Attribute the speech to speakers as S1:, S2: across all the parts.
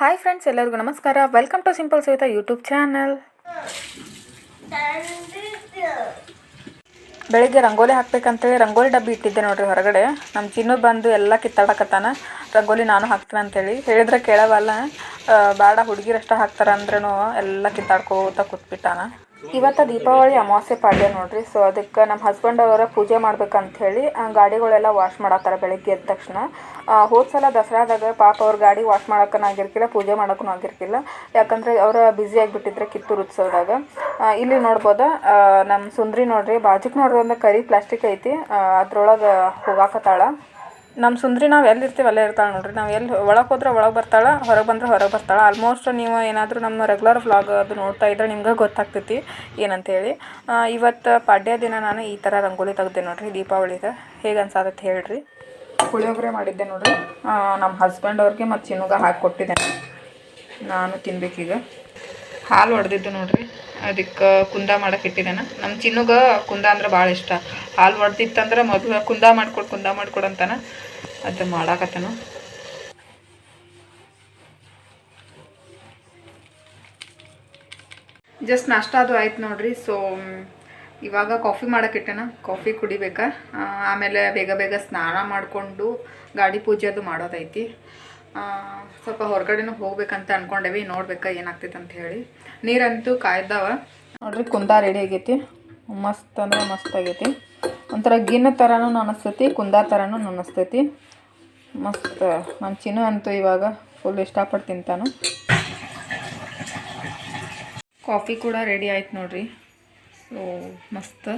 S1: Hi friends ಎಲ್ಲರಿಗೂ ನಮಸ್ಕಾರ. Welcome to simple Savitha YouTube channel ಬೆಳಿಗ್ಗೆ ರಂಗೋಲಿ ಹಾಕ್ಬೇಕಂತೇಳಿ ರಂಗೋಲಿ ಡಬ್ಬಿ ಇಟ್ಟಿದ್ದೆ ನೋಡ್ರಿ ಹೊರಗಡೆ. ನಮ್ಮ ಚಿನ್ನು ಬಂದು ಎಲ್ಲ ಕಿತ್ತಾಡಕತ್ತಾನ. ರಂಗೋಲಿ ನಾನು ಹಾಕ್ತೀನಿ ಅಂತೇಳಿ. ಹೇಳಿದ್ರೆ ಕೇಳವಲ್ಲ ಬೇಡ ಹುಡುಗಿರಷ್ಟ ಹಾಕ್ತಾರ ಅಂದ್ರೂ ಎಲ್ಲ ಕಿತ್ತಾಡ್ಕೋತ ಕೂತ್ಬಿಟ್ಟಾನ. ಇವತ್ತು ದೀಪಾವಳಿ ಅಮಾವಾಸ್ಯೆ ಪಾಡ್ಯ ನೋಡ್ರಿ. ಸೊ ಅದಕ್ಕೆ ನಮ್ಮ ಹಸ್ಬೆಂಡ್ ಅವರ ಪೂಜೆ ಮಾಡ್ಬೇಕಂತ ಹೇಳಿ ಗಾಡಿಗಳೆಲ್ಲ ವಾಶ್ ಮಾಡತ್ತಾರ ಬೆಳಿಗ್ಗೆ ಎದ್ದ ತಕ್ಷಣ. ಹೋದ ಹೋದ್ ಸಲ ದಸರಾದಾಗ ಪಾಪ ಅವ್ರ ಗಾಡಿ ವಾಶ್ ಮಾಡಕ್ಕೂ ಆಗಿರ್ಕಿಲ್ಲ, ಪೂಜೆ ಮಾಡೋಕ್ಕೂ ಆಗಿರ್ಕಿಲ್ಲ. ಯಾಕಂದ್ರೆ ಅವರ ಬ್ಯುಸಿ ಆಗಿಬಿಟ್ಟಿದ್ರೆ ಕಿತ್ತೂರು ಉತ್ಸವದಾಗ. ಇಲ್ಲಿ ನೋಡ್ಬೋದ ನಮ್ಮ ಸುಂದ್ರಿ ನೋಡ್ರಿ, ಬಾಜುಕ್ ನೋಡ್ರಿ ಒಂದು ಕರಿ ಪ್ಲಾಸ್ಟಿಕ್ ಐತಿ. ಅದ್ರೊಳಗೆ ಹೋಗಾಕತ್ತಾಳ. ನಮ್ಮ ಸುಂದ್ರಿ ನಾವು ಎಲ್ಲಿ ಇರ್ತೀವಿ ಅಲ್ಲೇ ಇರ್ತಾಳೆ ನೋಡ್ರಿ. ನಾವು ಎಲ್ಲಿ ಒಳಗೆ ಹೋದ್ರೆ ಒಳಗೆ ಬರ್ತಾಳೆ, ಹೊರಗೆ ಬಂದ್ರೆ ಹೊರಗೆ ಬರ್ತಾಳೆ. ಆಲ್ಮೋಸ್ಟ್ ನೀವು ಏನಾದರೂ ನಮ್ಮ ರೆಗ್ಯುಲರ್ ವ್ಲಾಗ್ ಅದು ನೋಡ್ತಾ ಇದ್ರೆ ನಿಮ್ಗೆ ಗೊತ್ತಾಗ್ತೈತಿ ಏನಂತೇಳಿ. ಇವತ್ತು ಪಾಡ್ಯ ದಿನ ನಾನು ಈ ಥರ ರಂಗೋಲಿ ತೆಗ್ದೆ ನೋಡಿರಿ, ದೀಪಾವಳಿಗೆ. ಹೇಗೆ ಅನ್ಸಾದತ್ತೆ ಹೇಳ್ರಿ. ಪುಳಿಯೋಗರೆ ಮಾಡಿದ್ದೆ ನೋಡ್ರಿ. ನಮ್ಮ ಹಸ್ಬೆಂಡ್ ಅವ್ರಿಗೆ ಮತ್ತು ಚಿನ್ನುಗ ಹಾಕಿ ಕೊಟ್ಟಿದ್ದೆ. ನಾನು ತಿನ್ಬೇಕೀಗ. ಹಾಲು ಹೊಡೆದಿದ್ದು ನೋಡ್ರಿ. ಅದಕ್ಕೆ ಕುಂದ ಮಾಡಕ್ಕೆ ಇಟ್ಟಿದ್ದೇನೆ. ನಮ್ಮ ಚಿನ್ನುಗ ಕುಂದ ಅಂದ್ರೆ ಭಾಳ ಇಷ್ಟ. ಹಾಲು ಹೊಡೆದಿತ್ತಂದ್ರೆ ಮೊದಲು ಕುಂದ ಮಾಡ್ಕೊಡು ಕುಂದ ಮಾಡ್ಕೊಡು ಅಂತಾನ. ಅದು ಮಾಡಾಕತ್ತನು. ಜಸ್ಟ್ ನಾಷ್ಟ ಅದು ಆಯ್ತು ನೋಡ್ರಿ. ಸೊ, ಇವಾಗ ಕಾಫಿ ಮಾಡಕ್ಕೆ ಇಟ್ಟೆನ. ಕಾಫಿ ಕುಡಿಬೇಕಾ. ಆಮೇಲೆ ಬೇಗ ಬೇಗ ಸ್ನಾನ ಮಾಡಿಕೊಂಡು ಗಾಡಿ ಪೂಜೆ ಅದು ಮಾಡೋದೈತಿ. ಸ್ವಲ್ಪ ಹೊರಗಡೆನೂ ಹೋಗ್ಬೇಕಂತ ಅನ್ಕೊಂಡೇವಿ, ನೋಡ್ಬೇಕಾ ಏನಾಗ್ತೈತೆ ಅಂತ ಹೇಳಿ. ನೀರಂತೂ ಕಾಯ್ದಾವ. ನೋಡ್ರಿ, ಕುಂದ ರೆಡಿ ಆಗೈತಿ. ಮಸ್ತ್ ಅಂದ್ರೆ ಮಸ್ತ್ ಆಗೈತಿ. ಒಂಥರ ಗಿನ್ನ ಥರನೂ ಅನಿಸ್ತೈತಿ ಕುಂದ ಥರನೂ ಅನಿಸ್ತೈತಿ ಮಸ್ತ್ ನನ್ನ ಚಿನ್ನು ಅಂತೂ ಇವಾಗ ಫುಲ್ ಇಷ್ಟಪಟ್ಟು ತಿಂತಾನು. ಕಾಫಿ ಕೂಡ ರೆಡಿ ಆಯ್ತು ನೋಡ್ರಿ. ಸೊ ಮಸ್ತ್.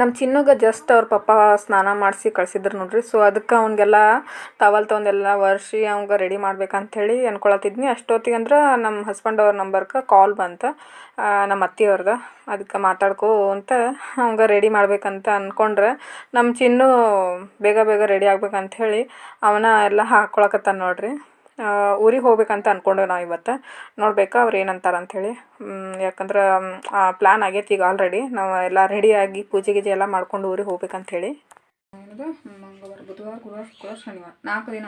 S1: ನಮ್ಮ ಚಿನ್ನುಗೆ ಜಸ್ಟ್ ಅವ್ರ ಪಪ್ಪ ಸ್ನಾನ ಮಾಡಿಸಿ ಕಳ್ಸಿದ್ರು ನೋಡ್ರಿ. ಸೊ ಅದಕ್ಕೆ ಅವ್ನಿಗೆಲ್ಲ ಟವಲ್ ತೊಗೊಂಡೆಲ್ಲ ವರ್ಷಿ ಅವ್ಗೆ ರೆಡಿ ಮಾಡ್ಬೇಕಂಥೇಳಿ ಅನ್ಕೊಳತಿದ್ನಿ ಅಷ್ಟೊತ್ತಿಗೆ ಅಂದ್ರೆ ನಮ್ಮ ಹಸ್ಬೆಂಡ್ ಅವ್ರ ನಂಬರ್ಗೆ ಕಾಲ್ ಬಂತು ನಮ್ಮ ಅತ್ತಿಯವ್ರದ್ದು ಅದಕ್ಕೆ ಮಾತಾಡ್ಕೋ ಅಂತ ಅವಂಗೆ ರೆಡಿ ಮಾಡ್ಬೇಕಂತ ಅಂದ್ಕೊಂಡ್ರೆ ನಮ್ಮ ಚಿನ್ನು ಬೇಗ ಬೇಗ ರೆಡಿ ಆಗ್ಬೇಕಂಥೇಳಿ ಅವನ ಎಲ್ಲ ಹಾಕ್ಕೊಳಕತ್ತಾನ ನೋಡ್ರಿ. ಊರಿಗೆ ಹೋಗ್ಬೇಕಂತ ಅನ್ಕೊಂಡೇವೆ ನಾವು ಇವತ್ತು. ನೋಡ್ಬೇಕು ಅವ್ರು ಏನಂತಾರ ಅಂಥೇಳಿ ಯಾಕಂದ್ರೆ ಪ್ಲ್ಯಾನ್ ಆಗೈತಿ ಈಗ ಆಲ್ರೆಡಿ ನಾವು ಎಲ್ಲ ರೆಡಿಯಾಗಿ ಪೂಜೆ ಗೀಜೆ ಎಲ್ಲ ಮಾಡ್ಕೊಂಡು ಊರಿಗೆ ಹೋಗ್ಬೇಕಂಥೇಳಿ ಏನದು? ಮಂಗಳವಾರ ಬುಧವಾರ, ಗುರುವಾರ, ಶುಕ್ರವಾರ, ಶನಿವಾರ. ನಾಲ್ಕು ದಿನ.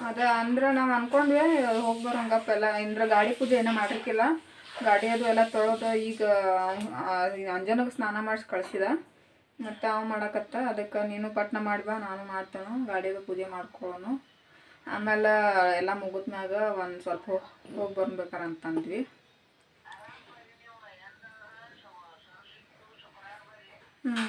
S1: ಅದ ಅಂದ್ರೆ ನಾವು ಅನ್ಕೊಂಡ್ವಿ, ಹೋಗಿ ಬರೋಂಗಪ್ಪ ಎಲ್ಲ. ಇಂದ್ರ ಗಾಡಿ ಪೂಜೆ ಏನೋ ಮಾಡಿರ್ಕಿಲ್ಲ ಗಾಡಿ ಅದು ಎಲ್ಲ ತೊಳೆದು ಈಗ ಅಂಜನಗೆ ಸ್ನಾನ ಮಾಡಿಸಿ ಕಳ್ಸಿದ. ಮತ್ತು ಅವ ಮಾಡಕತ್ತ, ಅದಕ್ಕೆ ನೀನು ಪಟ್ನ ಮಾಡ್ಬಾ ನಾನು ಮಾಡ್ತೇನೆ, ಗಾಡಿದು ಪೂಜೆ ಮಾಡ್ಕೊಳ್ಳೋನು ಆಮೇಲೆ ಎಲ್ಲ ಮುಗಿದ್ಮ್ಯಾಗ ಒಂದು ಸ್ವಲ್ಪ ಹೋಗಿ ಬರ್ಬೇಕಾರ ಅಂತಂದ್ವಿ. ಹ್ಞೂ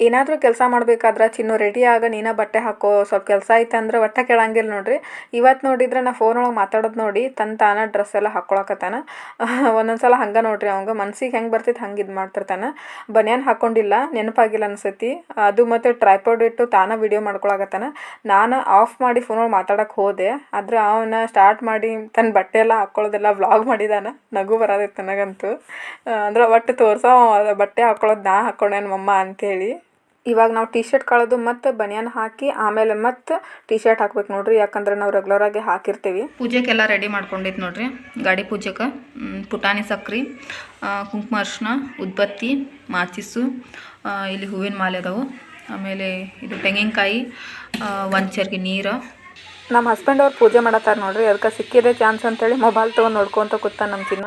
S1: ಏನಾದರೂ ಕೆಲಸ ಮಾಡ್ಬೇಕಾದ್ರೆ ಚಿನ್ನು ರೆಡಿ ಆಗ ನೀನ ಬಟ್ಟೆ ಹಾಕೋ ಸ್ವಲ್ಪ ಕೆಲಸ ಐತೆ ಅಂದ್ರೆ ಒಟ್ಟ ಕೇಳಂಗಿಲ್ಲ ನೋಡಿರಿ. ಇವತ್ತು ನೋಡಿದ್ರೆ ನಾ ಫೋನ್ ಒಳಗೆ ಮಾತಾಡೋದು ನೋಡಿ ತನ್ನ ತಾನ ಡ್ರೆಸ್ ಎಲ್ಲ ಹಾಕ್ಕೊಳಕತ್ತಾನ ಒಂದೊಂದು ಸಲ ಹಂಗೆ ನೋಡ್ರಿ ಅವಂಗೆ ಮನ್ಸಿಗೆ ಹೆಂಗೆ ಬರ್ತೈತೆ ಹಂಗೆ ಇದು ಮಾಡ್ತಿರ್ತಾನೆ. ಬನಿಯನ್ ಹಾಕ್ಕೊಂಡಿಲ್ಲ ನೆನಪಾಗಿಲ್ಲ ಅನ್ಸತಿ. ಅದು ಮತ್ತು ಟ್ರೈಪಾಡ್ ಇಟ್ಟು ತಾನ ವಿಡಿಯೋ ಮಾಡ್ಕೊಳಕತ್ತಾನ. ನಾನು ಆಫ್ ಮಾಡಿ ಫೋನ್ ಒಳಗೆ ಮಾತಾಡಕ್ಕೆ ಹೋದೆ, ಆದರೆ ಅವನ ಸ್ಟಾರ್ಟ್ ಮಾಡಿ ತನ್ನ ಬಟ್ಟೆ ಎಲ್ಲ ಹಾಕ್ಕೊಳ್ಳೋದೆಲ್ಲ ವ್ಲಾಗ್ ಮಾಡಿದಾನೆ. ನಗು ಬರೋದೈತೆ ನನಗಂತೂ. ಅಂದ್ರೆ ಒಟ್ಟು ತೋರ್ಸೋ ಬಟ್ಟೆ ಹಾಕ್ಕೊಳ್ಳೋದು ನಾ ಹಾಕ್ಕೊಂಡೇನು ಮಮ್ಮ ಅಂತೇಳಿ. ಇವಾಗ ನಾವು ಟಿ ಶರ್ಟ್ ಕಳೆದು ಮತ್ತು ಬನಿಯನ್ ಹಾಕಿ ಆಮೇಲೆ ಮತ್ತೆ ಟಿ ಶರ್ಟ್ ಹಾಕ್ಬೇಕು ನೋಡ್ರಿ ಯಾಕಂದ್ರೆ ನಾವು ರೆಗ್ಯುಲರ್ ಆಗಿ ಹಾಕಿರ್ತೀವಿ. ಪೂಜೆಗೆಲ್ಲ ರೆಡಿ ಮಾಡ್ಕೊಂಡಿದ್ದು ನೋಡ್ರಿ. ಗಾಡಿ ಪೂಜೆಗೆ ಪುಟಾಣಿ ಸಕ್ರಿ ಕುಂಕುಮ ಅರ್ಶಿನ ಉದ್ಬತ್ತಿ ಮಾಚಿಸು ಇಲ್ಲಿ ಹೂವಿನ ಮಾಲೆ ಅದಾವು. ಆಮೇಲೆ ಇದು ತೆಂಗಿನಕಾಯಿ ಒಂದು ಚರ್ಗೆ ನೀರು. ನಮ್ಮ ಹಸ್ಬೆಂಡ್ ಅವ್ರು ಪೂಜೆ ಮಾಡತ್ತಾರ ನೋಡ್ರಿ ಅದಕ್ಕೆ ಸಿಕ್ಕಿದೆ ಚಾನ್ಸ್ ಅಂತೇಳಿ ಮೊಬೈಲ್ ತೊಗೊಂಡು ನೋಡ್ಕೊತ ಕೂತ ನಮ್ಮ ಚಿನ್ನ.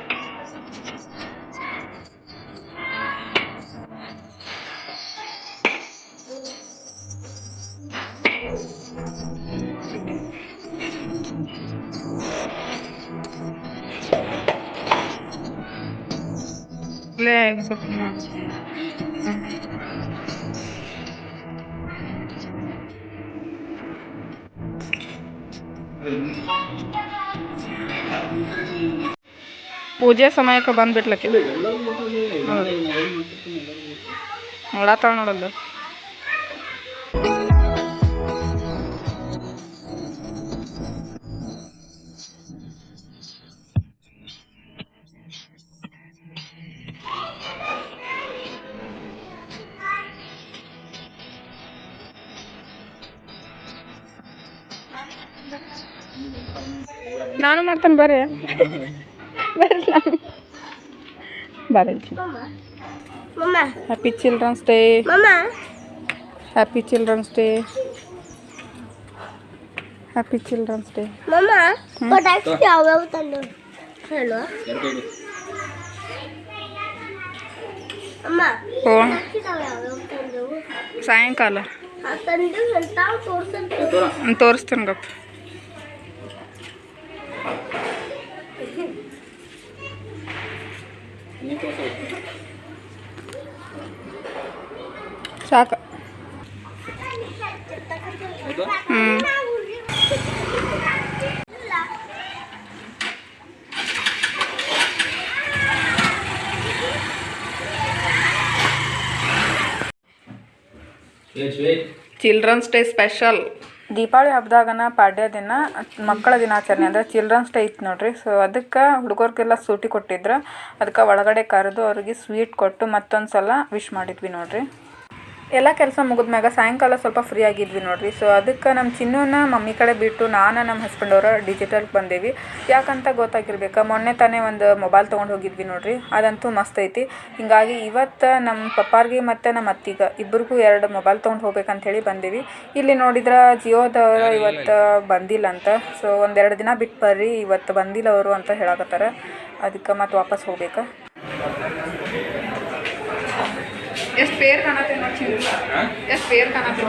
S1: ಏನೋ ಹಿಡ್ಕೊ ಹಂಗ ಪೂಜೆ ಸಮಯಕ್ಕೆ ಬಂದ್ಬಿಟ್ಲಕ್ಕೆ ನೋಡತ್ತಾಳ ನೋಡಲ್ಲ ನಾನು ಮಾಡ್ತಾನೆ ಬರ್ರಿ ಬರ್ರಿ ಬರ್ರಿ
S2: Mama,
S1: happy children's day
S2: mama,
S1: happy children's day happy children's day
S2: mama, ಪಟಾಕಿ ಯಾವ್ಯಾವ ತಂದು ಹೇಳು. ಅಮ್ಮ.
S1: ಓ.
S2: ಪಟಾಕಿ ನಾವು ಯಾವ್ಯಾವ ತಂದು
S1: ಸಾಯಂಕಾಲ.
S2: ಆ ತಂದು ಎಂತಾವ್ ತೋರ್ಸಂತ
S1: ತೋರಿಸ್ತೇನೆ ಗಪ್ಪ. ಸಾಕು ಹ್ಞೂ ಚಿಲ್ಡ್ರನ್ಸ್ ಡೇ ಸ್ಪೆಷಲ್ ದೀಪಾವಳಿ ಹಬ್ಬದಾಗನ ಪಾಡ್ಯ ದಿನ, ಮಕ್ಕಳ ದಿನಾಚರಣೆ ಅಂದರೆ ಚಿಲ್ಡ್ರನ್ಸ್ ಡೇ ಇತ್ತು ನೋಡಿರಿ. ಸೊ ಅದಕ್ಕೆ ಹುಡುಗರಿಗೆಲ್ಲ ಸೂಟಿ ಕೊಟ್ಟಿದ್ರು. ಅದಕ್ಕೆ ಒಳಗಡೆ ಕರೆದು ಅವ್ರಿಗೆ ಸ್ವೀಟ್ ಕೊಟ್ಟು ಮತ್ತೊಂದು ಸಲ ವಿಶ್ ಮಾಡಿದ್ವಿ ನೋಡ್ರಿ. ಎಲ್ಲ ಕೆಲಸ ಮುಗಿದ್ಮ್ಯಾಗ ಸಾಯಂಕಾಲ ಸ್ವಲ್ಪ ಫ್ರೀ ಆಗಿದ್ವಿ ನೋಡಿರಿ. ಸೊ ಅದಕ್ಕೆ ನಮ್ಮ ಚಿನ್ನೂನ ಮಮ್ಮಿ ಕಡೆ ಬಿಟ್ಟು ನಾನು ನಮ್ಮ ಹಸ್ಬೆಂಡ್ ಅವರ ಡಿಜಿಟಲ್ಗೆ ಬಂದೇವಿ. ಯಾಕಂತ ಗೊತ್ತಾಗಿರ್ಬೇಕು ಮೊನ್ನೆ ತಾನೇ ಒಂದು ಮೊಬೈಲ್ ತೊಗೊಂಡು ಹೋಗಿದ್ವಿ ನೋಡಿರಿ. ಅದಂತೂ ಮಸ್ತ್ ಐತಿ. ಹಿಂಗಾಗಿ ಇವತ್ತು ನಮ್ಮ ಪಪ್ಪಾರ್ಗೆ ಮತ್ತು ನಮ್ಮ ಅತ್ತಿಗೆ ಇಬ್ಬರಿಗೂ ಎರಡು ಮೊಬೈಲ್ ತೊಗೊಂಡು ಹೋಗ್ಬೇಕಂತ ಹೇಳಿ ಬಂದೀವಿ. ಇಲ್ಲಿ ನೋಡಿದ್ರೆ ಜಿಯೋದವರು ಇವತ್ತು ಬಂದಿಲ್ಲ ಅಂತ. ಸೊ ಒಂದೆರಡು ದಿನ ಬಿಟ್ಟು ಬರ್ರಿ ಇವತ್ತು ಬಂದಿಲ್ಲ ಅವರು ಅಂತ ಹೇಳಕತ್ತಾರೆ. ಅದಕ್ಕೆ ಮತ್ತೆ ವಾಪಸ್ ಹೋಗ್ಬೇಕು. ಎಷ್ಟು ಪೇರ್ ಕಾಣತ್ತೆ ನೋಡಿ ಎಷ್ಟು ಪೇರ್ ಕಾಣತ್ತೆ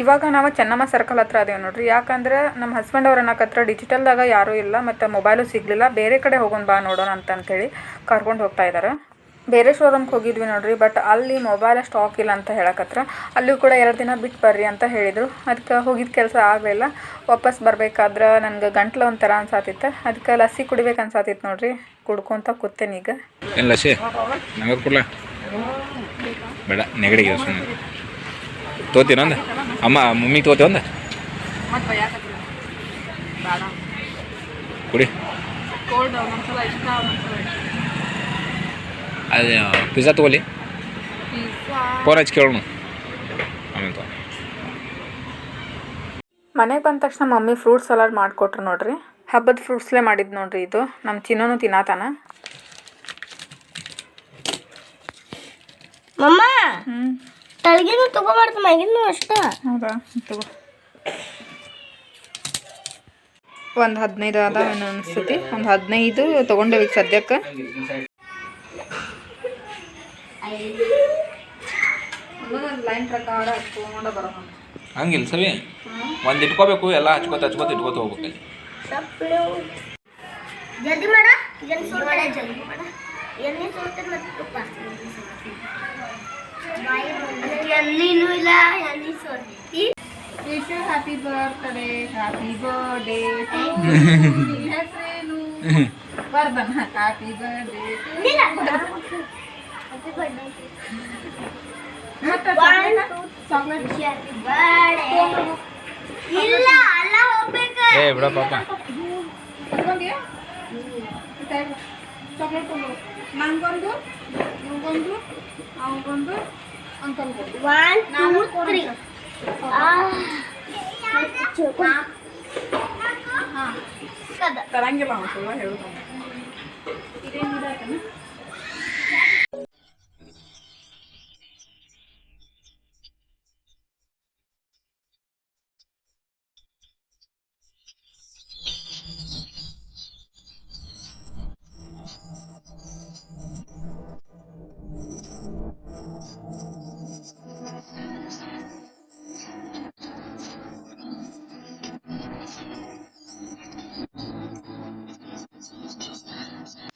S1: ಇವಾಗ ನಾವು ಚೆನ್ನಮ್ಮ ಸರ್ಕಲ್ ಹತ್ರ ಅದೇವು ನೋಡ್ರಿ. ಯಾಕಂದ್ರೆ ನಮ್ಮ ಹಸ್ಬೆಂಡ್ ಅವ್ರ ಡಿಜಿಟಲ್ ಡಿಜಿಟಲ್ದಾಗ ಯಾರೂ ಇಲ್ಲ ಮತ್ತು ಮೊಬೈಲು ಸಿಗಲಿಲ್ಲ. ಬೇರೆ ಕಡೆ ಹೋಗೋಣ ಬಾ ನೋಡೋಣ ಅಂತ ಅಂತೇಳಿ ಕರ್ಕೊಂಡು ಹೋಗ್ತಾ ಇದ್ದಾರೆ ಬೇರೆ ಶೋರೂಮ್ಗೆ ಹೋಗಿದ್ವಿ ನೋಡ್ರಿ ಬಟ್ ಅಲ್ಲಿ ಮೊಬೈಲ್ ಸ್ಟಾಕ್ ಇಲ್ಲ ಅಂತ ಹೇಳಕತ್ರ ಅಲ್ಲೂ ಕೂಡ ಎರಡು ದಿನ ಬಿಟ್ಟು ಬರ್ರಿ ಅಂತ ಹೇಳಿದರು. ಅದಕ್ಕೆ ಹೋಗಿದ್ದ ಕೆಲಸ ಆಗಲಿಲ್ಲ. ವಾಪಸ್ ಬರ್ಬೇಕಾದ್ರೆ ನನಗೆ ಗಂಟ್ಲು ಒಂಥರ ಅನ್ಸಾತಿತ್ತು. ಅದಕ್ಕೆ ಲಸ್ಸಿ ಕುಡಿಬೇಕು ಅನ್ಸಾತಿತ್ತು ನೋಡ್ರಿ. ಕುಡ್ಕೊಂತ ಕೂತೇನೆ ಈಗ.
S3: ಏನು ಲಸಿ ನಂಗೆ ಕೊಡ್ಲ? ಬೇಡ ನೆಗಡಿಗೆ ಸುಮ್ಮನೆ ತೋತಿ ಒಂದು? ಅಮ್ಮ ಮಮ್ಮಿ ತೋತಿ ಒಂದು? ಕುಡಿ. ಅದು ಪಿಜ್ಜಾ ತೊಗೊಲಿ ಫೋನ್ ಹಚ್ಚಿ ಕೇಳೋಣ. ಆಮೇಲೆ
S1: ಮನೆಗೆ ಬಂದ ತಕ್ಷಣ ಮಮ್ಮಿ ಫ್ರೂಟ್ ಸಲಾಡ್ ಮಾಡಿಕೊಟ್ರು ನೋಡ್ರಿ. ಹಬ್ಬದ ಫ್ರೂಟ್ಸ್ಲೇ ಮಾಡಿದ್ದು ನೋಡ್ರಿ ಇದು. ನಮ್ಮ ಚಿನ್ನೋನು ತಿನ್ನತಾನ.
S2: ಮಮ್ಮ! ತಳಗಿನೂ ತಗೋಬಾರ್ದು ಅಷ್ಟ.
S1: ಹೌದಾ? ತಗೋ. ಒಂದು ಹದಿನೈದು ಅದಾವೇನು ಅನಿಸ್ತೈತಿ. ಒಂದು ಹದಿನೈದು ತೊಗೊಂಡೇವಿ ಸದ್ಯಕ್ಕೆ. ಲೈನ್ ಪ್ರಕಾರ ತೊಗೊಂಡು ಬರೋಣ
S3: ಹಂಗಿಲ್ಲ ಸವಿ. ಒಂದು ಇಟ್ಕೋಬೇಕು ಎಲ್ಲ ಹಚ್ಕೋತ ಹಚ್ಕೋತ ಇಟ್ಕೋತ ಹೋಗ್ಬೇಕು.
S2: ಜಲ್ದಿ ಮಾಡ. ಎಣ್ಣೆ ಸೋಡ ಜಲ್ದಿ ಮಾಡ. ಎಣ್ಣೆ ಸೋಡ್ತಾರೆ ಮತ್ತೆ ತುಪ್ಪ. ಎಣ್ಣೆನೂ ಇಲ್ಲ ಎಣ್ಣೆ ಸೋಡ್ತಿ
S1: ಹ್ಯಾಪಿ ಬರ್ತ್ಡೇ ಹ್ಯಾಪಿ ಬರ್ಡೇ ಹೆಸರೇನು? ವರ್ಧನ್ ಹ್ಯಾಪಿ ಬರ್ಡೇ
S2: ಇಲ್ಲ ಅಲ್ಲ ಹೋಗ್ಬೇಕು
S3: ಏ ಬಿಡ ಪಾಪ
S1: ಚಾಕ್ಲೇಟ್ ತಗೋ ನಂಗೊಂದು ನಿಮ್ಗೊಂದು ಅವಗೊಂದು ಅಂಕಲ್ಗೊಂದು
S2: ಒನ್ ಟೂ ತ್ರೀ
S1: ತರಂಗಿಲ್ಲ ಅನ್ಸಲ್ಲ ಹೇಳುದು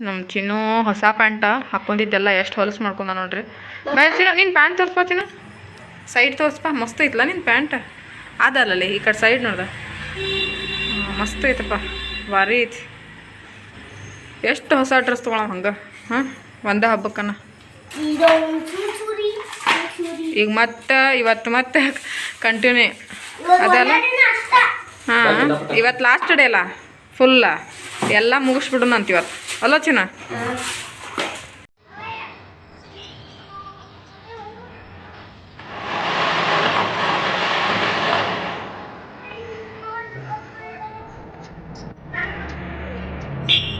S1: ನಮ್ಮ ಚಿನ್ನು ಹೊಸ ಪ್ಯಾಂಟ ಹಾಕೊಂಡಿದ್ದೆಲ್ಲ ಎಷ್ಟು ಹೊಲಸು ಮಾಡ್ಕೊಂಡ ನೋಡ್ರಿ. ಚಿನ್ನ ನಿನ್ನ ಪ್ಯಾಂಟ್ ತೋರಿಸ್ಪ ಚಿನ್ನ. ಸೈಡ್ ತೋರಿಸ್ಪ ಮಸ್ತ್ ಐತಲ್ಲ ನಿನ್ನ ಪ್ಯಾಂಟ್? ಅದಲ್ಲಲ್ಲಿ ಈ ಕಡೆ ಸೈಡ್ ನೋಡ್ದ. ಮಸ್ತ್ ಐತಪ್ಪ ಭಾರಿ ಐತಿ. ಎಷ್ಟು ಹೊಸ ಡ್ರೆಸ್ ತೊಗೊಳ ಹಂಗೆ? ಹಾಂ ಒಂದೇ ಹಬ್ಬಕ್ಕನ. ಈಗ ಮತ್ತೆ ಇವತ್ತು ಮತ್ತೆ ಕಂಟಿನ್ಯೂ ಅದಲ್ಲ? ಹಾಂ ಇವತ್ತು ಲಾಸ್ಟ್ ಡೇ ಅಲ್ಲ? ಫುಲ್ಲ ಎಲ್ಲ ಮುಗಿಸ್ಬಿಡೋಣ ಅಂತ ಇವತ್ತು. ಅಲ್ಲ ಚಿನ್ನ?
S2: you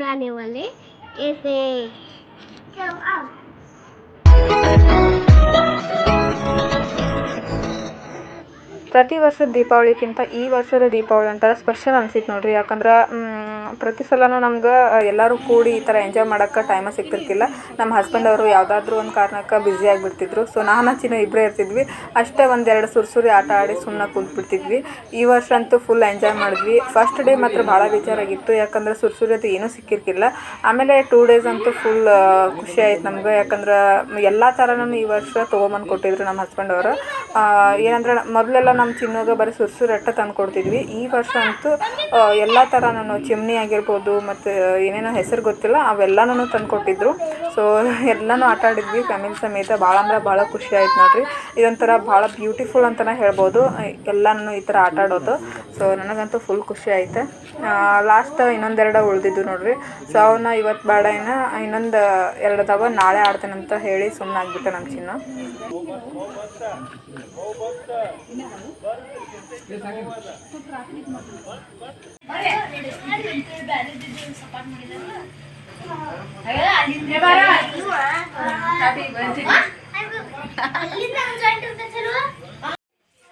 S2: ಕೂಡ ನೀವಲ್ಲಿ ಎಸೆ
S1: ಪ್ರತಿ ವರ್ಷದ ದೀಪಾವಳಿಗಿಂತ ಈ ವರ್ಷದ ದೀಪಾವಳಿ ಒಂಥರ ಸ್ಪೆಷಲ್ ಅನ್ಸಿತ್ತು ನೋಡ್ರಿ. ಯಾಕಂದ್ರೆ ಪ್ರತಿ ಸಲನೂ ನಮ್ಗೆ ಎಲ್ಲರೂ ಕೂಡಿ ಈ ಥರ ಎಂಜಾಯ್ ಮಾಡೋಕ್ಕೆ ಟೈಮ ಸಿಗ್ತಿರ್ತಿಲ್ಲ. ನಮ್ಮ ಹಸ್ಬೆಂಡ್ ಅವರು ಯಾವುದಾದ್ರೂ ಒಂದು ಕಾರಣಕ್ಕೆ ಬ್ಯುಸಿ ಆಗಿಬಿಡ್ತಿದ್ರು. ಸೊ ನಾನು ಚಿನ್ನ ಇಬ್ಬರೇ ಇರ್ತಿದ್ವಿ. ಅಷ್ಟೇ ಒಂದೆರಡು ಸುರ್ಸುರಿ ಆಟ ಆಡಿ ಸುಮ್ಮನೆ ಕೂತ್ಬಿಡ್ತಿದ್ವಿ. ಈ ವರ್ಷ ಅಂತೂ ಫುಲ್ ಎಂಜಾಯ್ ಮಾಡಿದ್ವಿ. ಫಸ್ಟ್ ಡೇ ಮಾತ್ರ ಭಾಳ ಬೇಜಾರಾಗಿತ್ತು. ಯಾಕಂದ್ರೆ ಸುರ್ಸುರಿ ಅದು ಏನೂ ಸಿಕ್ಕಿರ್ತಿಲ್ಲ. ಆಮೇಲೆ ಟೂ ಡೇಸ್ ಅಂತೂ ಫುಲ್ ಖುಷಿ ಆಯ್ತು ನಮ್ಗೆ. ಯಾಕಂದ್ರೆ ಎಲ್ಲ ಥರನೂ ಈ ವರ್ಷ ತೊಗೊಂಬಂದು ಕೊಟ್ಟಿದ್ರು ನಮ್ಮ ಹಸ್ಬೆಂಡ್ ಅವರು. ಏನಂದ್ರೆ ಮೊದಲೆಲ್ಲ ನಮ್ಮ ಚಿನ್ನೋಗ ಬರೀ ಸುರ್ಸುರು ಅಟ್ಟ ತಂದು ಕೊಡ್ತಿದ್ವಿ ಈ ವರ್ಷ ಅಂತೂ ಎಲ್ಲ ನಾನು ಚಿಮ್ನಿ ಆಗಿರ್ಬೋದು ಮತ್ತು ಏನೇನೋ ಹೆಸರು ಗೊತ್ತಿಲ್ಲ, ಅವೆಲ್ಲನೂ ತಂದುಕೊಟ್ಟಿದ್ರು. ಸೊ ಎಲ್ಲನೂ ಆಟ ಆಡಿದ್ವಿ, ಫ್ಯಾಮಿಲಿ ಸಮೇತ. ಭಾಳ ಅಂದ್ರೆ ಭಾಳ ಖುಷಿ ಆಯ್ತು ನೋಡ್ರಿ. ಇದೊಂಥರ ಭಾಳ ಬ್ಯೂಟಿಫುಲ್ ಅಂತಲೇ ಹೇಳ್ಬೋದು. ಎಲ್ಲನೂ ಈ ಥರ ಆಟ ಆಡೋದು. ಸೊ ನನಗಂತೂ ಫುಲ್ ಖುಷಿ ಆಯ್ತು. ಲಾಸ್ಟ್ ಇನ್ನೊಂದೆರಡು ಉಳಿದಿದ್ದು ನೋಡ್ರಿ. ಸೊ ಅವನ್ನ ಇವತ್ತು ಬೇಡ ಏನು ಇನ್ನೊಂದು ಎರಡು ಅದಾವ ನಾಳೆ ಅಂತ ಹೇಳಿ ಸುಮ್ಮನೆ ಆಗ್ಬಿಟ್ಟೆ ನಮ್ಮ ಚಿನ್ನ.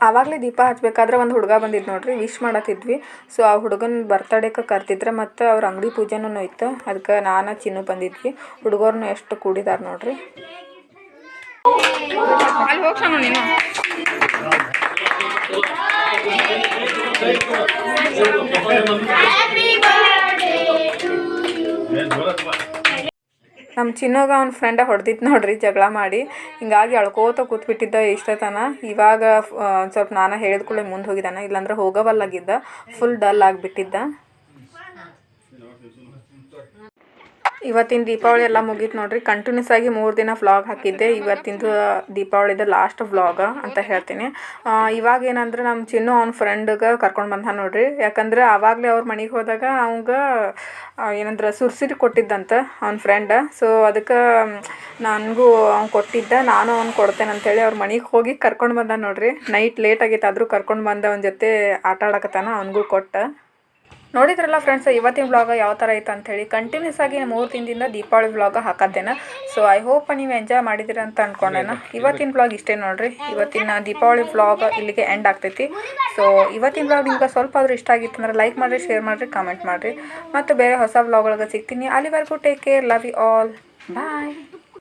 S1: ಆವಾಗಲೇ ದೀಪ ಹಚ್ಬೇಕಾದ್ರೆ ಒಂದು ಹುಡುಗ ಬಂದಿದ್ದು ನೋಡ್ರಿ ವಿಶ್ ಮಾಡತ್ತಿದ್ವಿ. ಸೊ ಆ ಹುಡುಗನ ಬರ್ತಡೇಕ ಕರ್ತಿದ್ರೆ ಮತ್ತು ಅವ್ರ ಅಂಗಡಿ ಪೂಜೆನೂ ಇತ್ತು. ಅದಕ್ಕೆ ನಾನು ಚಿನ್ನು ಬಂದಿದ್ವಿ. ಹುಡುಗರ್ನು ಎಷ್ಟು ಕೂಡಿದಾರೆ ನೋಡ್ರಿ. ಅಲ್ಲಿ ಹೋಗ್ಸೋಣ ನೀನು. ನಮ್ಮ ಚಿನ್ನೋಗ ಅವ್ನ ಫ್ರೆಂಡ ಹೊಡೆದಿತ್ತು ನೋಡ್ರಿ, ಜಗಳ ಮಾಡಿ. ಹಿಂಗಾಗಿ ಅಳ್ಕೋತ ಕೂತ್ಬಿಟ್ಟಿದ್ದ ಇಷ್ಟತನ. ಇವಾಗ ಸ್ವಲ್ಪ ನಾನು ಹೇಳಿದ ಕೂಡಲೇ ಮುಂದೆ ಹೋಗಿದ್ದಾನೆ. ಇಲ್ಲಾಂದ್ರೆ ಹೋಗವಲ್ಲಾಗಿದ್ದ. Full dull ಆಗಿಬಿಟ್ಟಿದ್ದ. ಇವತ್ತಿನ ದೀಪಾವಳಿ ಎಲ್ಲ ಮುಗೀತು ನೋಡ್ರಿ. ಕಂಟಿನ್ಯೂಸ್ ಆಗಿ ಮೂರು ದಿನ ವ್ಲಾಗ್ ಹಾಕಿದ್ದೆ. ಇವತ್ತಿಂದು ದೀಪಾವಳಿದ ಲಾಸ್ಟ್ ವ್ಲಾಗ ಅಂತ ಹೇಳ್ತೀನಿ. ಇವಾಗ ಏನಂದ್ರೆ ನಮ್ಮ ಚಿನ್ನು ಅವ್ನ ಫ್ರೆಂಡ್ಗೆ ಕರ್ಕೊಂಡು ಬಂದ ನೋಡ್ರಿ. ಯಾಕಂದ್ರೆ ಆವಾಗಲೇ ಅವ್ರ ಮನೆಗೆ ಹೋದಾಗ ಅವಂಗ ಏನಂದ್ರೆ ಸುರ್ಸಿರಿ ಕೊಟ್ಟಿದ್ದಂತ ಅವ್ನ ಫ್ರೆಂಡ್ ಸೊ ಅದಕ್ಕೆ, ನನಗೂ ಅವ್ನು ಕೊಟ್ಟಿದ್ದ. ನಾನು ಅವ್ನು ಕೊಡ್ತೇನೆ ಅಂತೇಳಿ ಅವ್ರ ಮನೆಗೆ ಹೋಗಿ ಕರ್ಕೊಂಡು ಬಂದ ನೋಡ್ರಿ. ನೈಟ್ ಲೇಟ್ ಆಗಿತ್ತು ಆದರೂ ಕರ್ಕೊಂಡು ಬಂದ ಅವನ ಜೊತೆ ಆಟ ಆಡಕತ್ತಾನ ಅವನಿಗೂ ಕೊಟ್ಟ. ನೋಡಿದ್ರಲ್ಲ ಫ್ರೆಂಡ್ಸ್ ಇವತ್ತಿನ ಬ್ಲಾಗ್ ಯಾವ ಥರ ಐತೆ ಅಂಥೇಳಿ ಕಂಟಿನ್ಯೂಸ್ ಆಗಿ ಮೂರು ದಿನದಿಂದ ದೀಪಾವಳಿ ಬ್ಲಾಗ್ ಹಾಕತ್ತೇನೆ ಸೊ ಐ ಹೋಪ್ ನೀವು ಎಂಜಾಯ್ ಮಾಡಿದಿರ ಅಂತ ಅಂದ್ಕೊಂಡೇನ ಇವತ್ತಿನ ವ್ಲಾಗ್ ಇಷ್ಟೇ ನೋಡ್ರಿ. ಇವತ್ತಿನ ದೀಪಾವಳಿ ವ್ಲಾಗ್ ಇಲ್ಲಿಗೆ ಎಂಡ್ ಆಗ್ತೈತಿ. ಸೊ ಇವತ್ತಿನ ವ್ಲಾಗ್ ನಿಮ್ಗೆ ಸ್ವಲ್ಪ ಆದರೂ ಇಷ್ಟ ಆಗಿತ್ತು ಅಂದ್ರೆ ಲೈಕ್ ಮಾಡಿರಿ ಶೇರ್ ಮಾಡಿರಿ ಕಾಮೆಂಟ್ ಮಾಡಿರಿ. ಮತ್ತು ಬೇರೆ ಹೊಸ ವ್ಲಾಗ್ ಒಳಗೆ ಸಿಗ್ತೀನಿ. ಅಲ್ಲಿವರೆಗೂ take care love you all bye